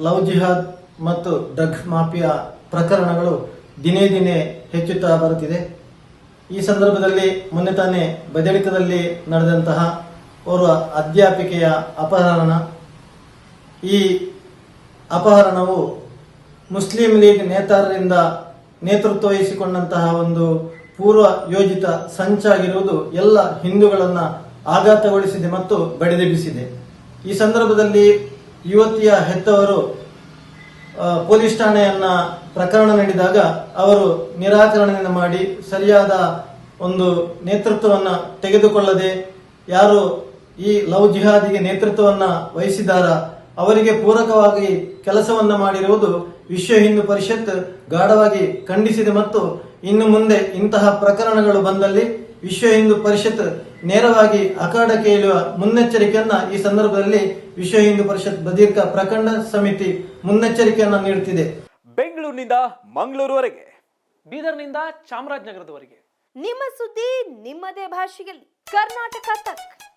Love ಜಿಹಾದ್ ಮತ್ತು drug mafia ಪ್ರಕರಣಗಳು ದಿನೇ ದಿನೇ ಹೆಚ್ಚುತ್ತಾ ಬರುತ್ತಿದೆ. ಈ ಸಂದರ್ಭದಲ್ಲಿ ಮೊನ್ನೆ ತಾನೇ ಬದಲಿತದಲ್ಲಿ ನಡೆದಂತಹ ಓರ್ವ ಅಧ್ಯಾಪಿಕೆಯ ಅಪಹರಣ. ಈ ಅಪಹರಣವು ಮುಸ್ಲಿಂ ಲೀಗ್ ನೇತಾರರಿಂದ ನೇತೃತ್ವ ವಹಿಸಿಕೊಂಡಂತಹ ಒಂದು ಪೂರ್ವ ಯೋಜಿತ ಸಂಚಾಗಿರುವುದು ಎಲ್ಲ ಹಿಂದೂಗಳನ್ನು ಆಘಾತಗೊಳಿಸಿದೆ ಮತ್ತು ಬಡಿದೆಬ್ಬಿಸಿದೆ. ಈ ಸಂದರ್ಭದಲ್ಲಿ ಯುವತಿಯ ಹೆತ್ತವರು ಪೊಲೀಸ್ ಠಾಣೆಯನ್ನ ಪ್ರಕರಣ ನೀಡಿದಾಗ ಅವರು ನಿರಾಕರಣೆಯನ್ನು ಮಾಡಿ ಸರಿಯಾದ ಒಂದು ನೇತೃತ್ವವನ್ನ ತೆಗೆದುಕೊಳ್ಳದೆ ಯಾರು ಈ ಲವ್ ಜಿಹಾದಿಗೆ ನೇತೃತ್ವವನ್ನ ವಹಿಸಿದಾರ ಅವರಿಗೆ ಪೂರಕವಾಗಿ ಕೆಲಸವನ್ನ ಮಾಡಿರುವುದು ವಿಶ್ವ ಹಿಂದೂ ಪರಿಷತ್ ಗಾಢವಾಗಿ ಖಂಡಿಸಿದೆ ಮತ್ತು ಇನ್ನು ಮುಂದೆ ಇಂತಹ ಪ್ರಕರಣಗಳು ಬಂದಲ್ಲಿ ವಿಶ್ವ ಹಿಂದೂ ಪರಿಷತ್ ನೇರವಾಗಿ ಅಖಾಡ ಕೇಳುವ ಮುನ್ನೆಚ್ಚರಿಕೆಯನ್ನ ಈ ಸಂದರ್ಭದಲ್ಲಿ ವಿಶ್ವ ಹಿಂದೂ ಪರಿಷತ್ ಬದೀರ್ಕ ಪ್ರಖಂಡ ಸಮಿತಿ ಮುನ್ನೆಚ್ಚರಿಕೆಯನ್ನ ನೀಡುತ್ತಿದೆ. ಬೆಂಗಳೂರಿನಿಂದ ಮಂಗಳೂರುವರೆಗೆ ಬೀದರ್ನಿಂದ ಚಾಮರಾಜನಗರದವರೆಗೆ. ನಿಮ್ಮ ಸುದ್ದಿ ನಿಮ್ಮದೇ ಭಾಷೆಯಲ್ಲಿ. ಕರ್ನಾಟಕ ತಕ್.